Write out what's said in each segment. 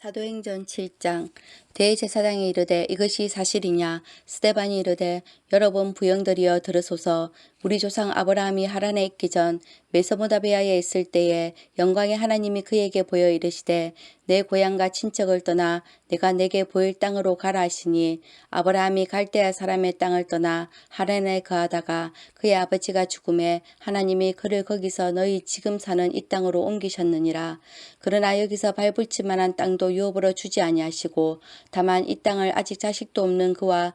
사도행전 7장 대제사장이 이르되 이것이 사실이냐? 스데반이 이르되 여러분 부영들이여 들으소서. 우리 조상 아브라함이 하란에 있기 전 메소모다비아에 있을 때에 영광의 하나님이 그에게 보여 이르시되 내 고향과 친척을 떠나 내가 내게 보일 땅으로 가라 하시니 아브라함이 갈대아 사람의 땅을 떠나 하란에 거하다가 그의 아버지가 죽음에 하나님이 그를 거기서 너희 지금 사는 이 땅으로 옮기셨느니라. 그러나 여기서 밟을지 만한 땅도 유업으로 주지 아니하시고 다만 이 땅을 아직 자식도 없는 그와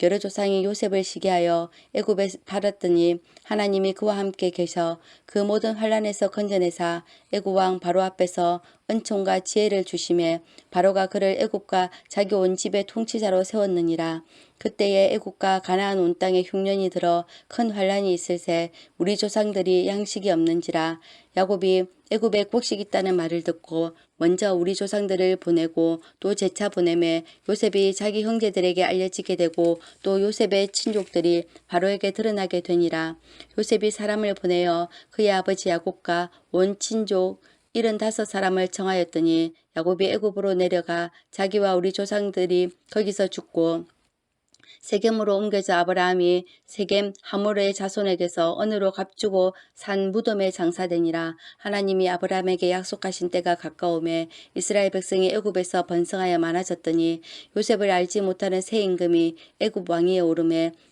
여러 조상이 요셉을 시기하여 애굽에 팔았더니 하나님이 그와 함께 계셔 그 모든 환란에서 건져내사 애굽 왕 바로 앞에서 은총과 지혜를 주심에 바로가 그를 애굽과 자기 온 집의 통치자로 세웠느니라. 그때에 애굽과 가나안 온 땅에 흉년이 들어 큰 환란이 있을새 우리 조상들이 양식이 없는지라. 야곱이 애굽에 곡식 있다는 말을 듣고 먼저 우리 조상들을 보내고 또 재차 보내매 요셉이 자기 형제들에게 알려지게 되고 또 요셉의 친족들이 바로에게 드러나게 되니라. 요셉이 사람을 보내어 그의 아버지 야곱과 온 친족 일흔다섯 사람을 청하였더니 야곱이 애굽으로 내려가 자기와 우리 조상들이 거기서 죽고 세겜으로 옮겨져 아브라함이 세겜 하모르의 자손에게서 언으로 값주고 산 무덤에 장사되니라. 하나님이 아브라함에게 약속하신 때가 가까움에 이스라엘 백성이 애굽에서 번성하여 많아졌더니 요셉을 알지 못하는 새 임금이 애굽 왕위에 오름에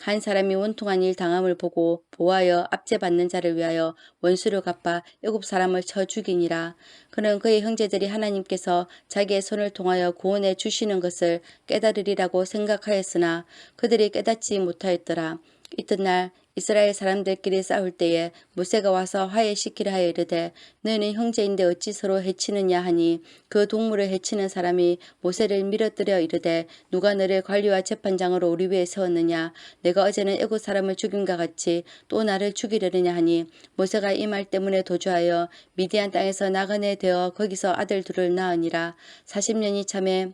한 사람이 원통한 일 당함을 보고 보하여 압제받는 자를 위하여 원수를 갚아 애굽 사람을 쳐 죽이니라. 그는 그의 형제들이 하나님께서 자기의 손을 통하여 구원해 주시는 것을 깨달으리라고 생각하였으나 그들이 깨닫지 못하였더라. 이튿날 이스라엘 사람들끼리 싸울 때에 모세가 와서 화해시키려 하여 이르되 너희는 형제인데 어찌 서로 해치느냐 하니 그 동물을 해치는 사람이 모세를 밀어뜨려 이르되 누가 너를 관리와 재판장으로 우리 위에 세웠느냐? 내가 어제는 애굽 사람을 죽임과 같이 또 나를 죽이려느냐 하니 모세가 이 말 때문에 도주하여 미디안 땅에서 나그네 되어 거기서 아들 둘을 낳으니라. 40년이 참에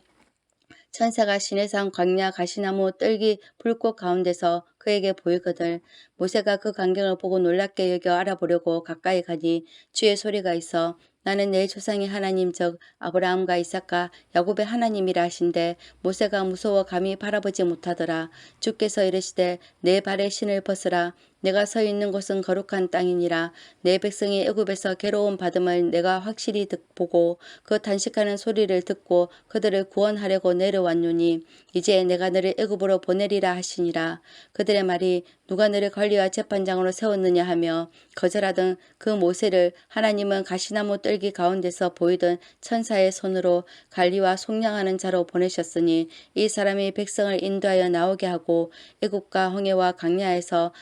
천사가 시내산 광야 가시나무 뜰기 불꽃 가운데서 그에게 보이거늘 모세가 그 광경을 보고 놀랍게 여겨 알아보려고 가까이 가니 주의 소리가 있어 나는 내 조상의 하나님 즉 아브라함과 이삭과 야곱의 하나님이라 하신데 모세가 무서워 감히 바라보지 못하더라. 주께서 이르시되 내 발에 신을 벗으라 내가 서 있는 곳은 거룩한 땅이니라. 내 백성이 애굽에서 괴로움 받음을 내가 확실히 듣, 보고 그 단식하는 소리를 듣고 그들을 구원하려고 내려왔노니 이제 내가 너를 애굽으로 보내리라 하시니라. 그들의 말이 누가 너를 관리와 재판장으로 세웠느냐 하며 거절하던 그 모세를 하나님은 가시나무 뜰기 가운데서 보이던 천사의 손으로 관리와 속량하는 자로 보내셨으니 이 사람이 백성을 인도하여 나오게 하고 애굽과 홍해와 강야에서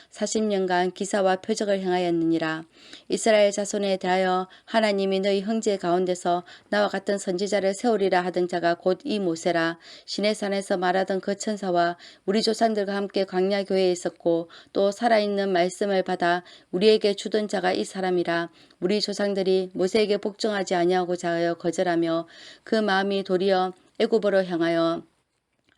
40년간 기사와 표적을 행하였느니라. 이스라엘 자손에 대하여 하나님이 너희 형제 가운데서 나와 같은 선지자를 세우리라 하던 자가 곧 이 모세라. 시내산에서 말하던 그 천사와 우리 조상들과 함께 광야 교회에 있었고 또 살아있는 말씀을 받아 우리에게 주던 자가 이 사람이라. 우리 조상들이 모세에게 복종하지 아니하고 자 하여 거절하며 그 마음이 도리어 애굽으로 향하여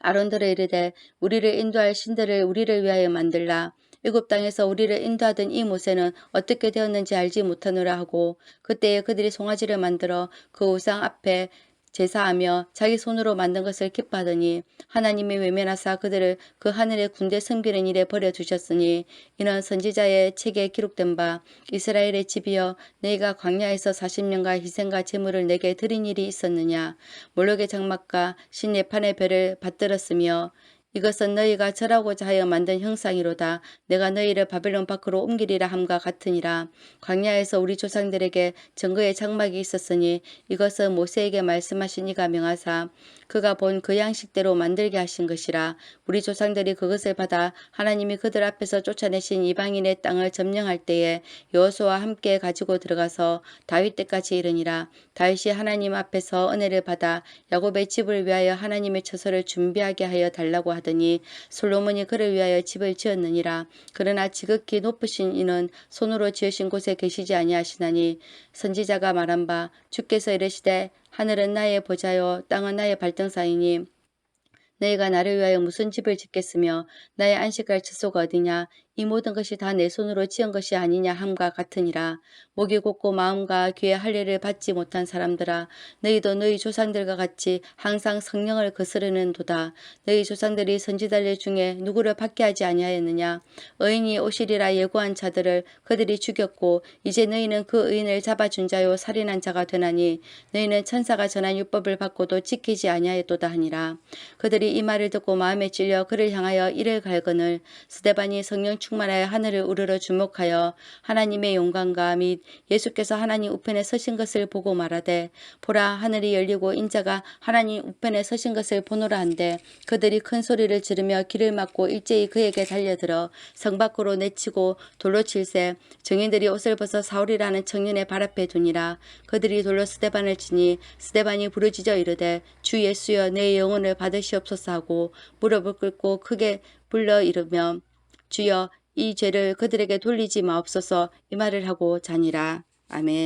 아론들을 이르되 우리를 인도할 신들을 우리를 위하여 만들라 애굽 땅에서 우리를 인도하던 이 모세는 어떻게 되었는지 알지 못하노라 하고 그때에 그들이 송아지를 만들어 그 우상 앞에 제사하며 자기 손으로 만든 것을 기뻐하더니 하나님이 외면하사 그들을 그 하늘의 군대 섬기는 일에 버려두셨으니 이는 선지자의 책에 기록된 바 이스라엘의 집이여 너희가 광야에서 40년간 희생과 제물을 내게 드린 일이 있었느냐? 몰록의 장막과 신예판의 별을 받들었으며 이것은 너희가 절하고자 하여 만든 형상이로다. 내가 너희를 바벨론 밖으로 옮기리라 함과 같으니라. 광야에서 우리 조상들에게 증거의 장막이 있었으니 이것은 모세에게 말씀하신 이가 명하사 그가 본 그 양식대로 만들게 하신 것이라. 우리 조상들이 그것을 받아 하나님이 그들 앞에서 쫓아내신 이방인의 땅을 점령할 때에 여호수아와 함께 가지고 들어가서 다윗 때까지 이르니라. 다윗이 하나님 앞에서 은혜를 받아 야곱의 집을 위하여 하나님의 처소를 준비하게 하여 달라고 하더니 솔로몬이 그를 위하여 집을 지었느니라. 그러나 지극히 높으신 이는 손으로 지으신 곳에 계시지 아니하시나니 선지자가 말한 바 주께서 이르시되 하늘은 나의 보좌요 땅은 나의 발등사이니 너희가 나를 위하여 무슨 집을 짓겠으며 나의 안식할 처소가 어디냐 이 모든 것이 다 내 손으로 지은 것이 아니냐 함과 같으니라. 목이 곧고 마음과 귀에 할례를 받지 못한 사람들아 너희도 너희 조상들과 같이 항상 성령을 거스르는 도다. 너희 조상들이 선지자들 중에 누구를 받게 하지 아니하였느냐? 의인이 오시리라 예고한 자들을 그들이 죽였고 이제 너희는 그 의인을 잡아준 자요 살인한 자가 되나니 너희는 천사가 전한 율법을 받고도 지키지 아니하였도다 하니라. 그들이 이 말을 듣고 마음에 찔려 그를 향하여 이를 갈거늘 스데반이 성령 충만하여 하늘을 우러러 주목하여 하나님의 영광과 및 예수께서 하나님 우편에 서신 것을 보고 말하되 보라 하늘이 열리고 인자가 하나님 우편에 서신 것을 보노라 한데 그들이 큰 소리를 지르며 길을 막고 일제히 그에게 달려들어 성 밖으로 내치고 돌로 칠세 정인들이 옷을 벗어 사울이라는 청년의 발 앞에 두니라. 그들이 돌로 스데반을 치니 스데반이 부르짖어 이르되 주 예수여 내 영혼을 받으시옵소서 하고 무릎을 꿇고 크게 불러 이르며 주여 이 죄를 그들에게 돌리지 마옵소서 이 말을 하고 자니라. 아멘.